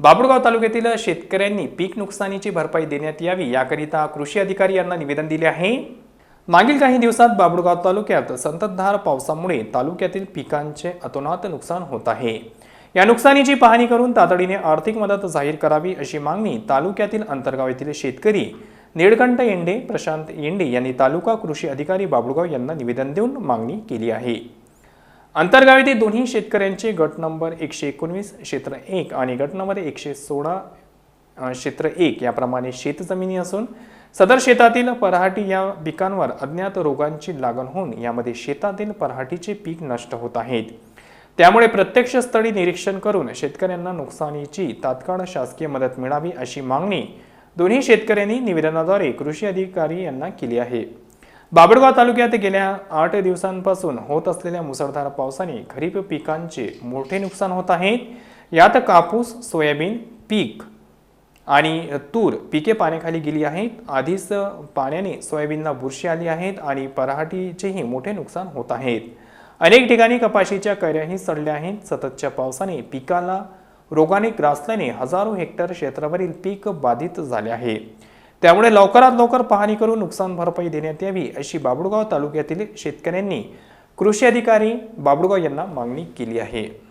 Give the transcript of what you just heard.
बाबुळगाव तालुक्यातील शेतकऱ्यांनी पीक नुकसानीची भरपाई देण्यात यावी याकरिता कृषी अधिकारी यांना निवेदन दिले आहे. मागील काही दिवसात बाबुळगाव तालुक्यात संततधार पावसामुळे तालुक्यातील पिकांचे अतोनात नुकसान होत आहे. या नुकसानीची पाहणी करून तातडीने आर्थिक मदत जाहीर करावी अशी मागणी तालुक्यातील अंतर्गाव येथील शेतकरी निळकंठ येंडे प्रशांत येंडे यांनी तालुका कृषी अधिकारी बाबुळगाव यांना निवेदन देऊन मागणी केली आहे. अंतर्गावी दोन्ही शेतकऱ्यांचे गट नंबर एकशे एकोणवीस क्षेत्र एक आणि गट नंबर एकशे सोळा क्षेत्र एक याप्रमाणे शेतजमिनी असून सदर शेतातील पराहाटी या पिकांवर अज्ञात रोगांची लागण होऊन यामध्ये शेतातील पराहाटीचे पीक नष्ट होत आहेत. त्यामुळे प्रत्यक्ष स्थळी निरीक्षण करून शेतकऱ्यांना नुकसानीची तात्काळ शासकीय मदत मिळावी अशी मागणी दोन्ही शेतकऱ्यांनी निवेदनाद्वारे कृषी अधिकारी यांना केली आहे. बाबडगाव तालुक्यात गेल्या आठ दिवसांपासून होत असलेल्या मुसळधार पावसाने खरीप पिकांचे मोठे नुकसान होत आहे. यात कापूस सोयाबीन पीक आणि तूर पिके पाण्याखाली गेली आहेत. आधीच पाण्याने सोयाबीनला बुरशी आली आहेत आणि पराहाटीचेही मोठे नुकसान होत आहेत अनेक ठिकाणी कपाशीच्या कैऱ्याही सडल्या आहेत. सततच्या पावसाने पिकाला रोगाने ग्रासल्याने हजारो हेक्टर क्षेत्रावरील पीक बाधित झाले आहे. त्यामुळे लवकरात लवकर पाहणी करून नुकसान भरपाई देण्यात यावी अशी बाबुळगाव तालुक्यातील शेतकऱ्यांनी कृषी अधिकारी बाबुळगाव यांना मागणी केली आहे.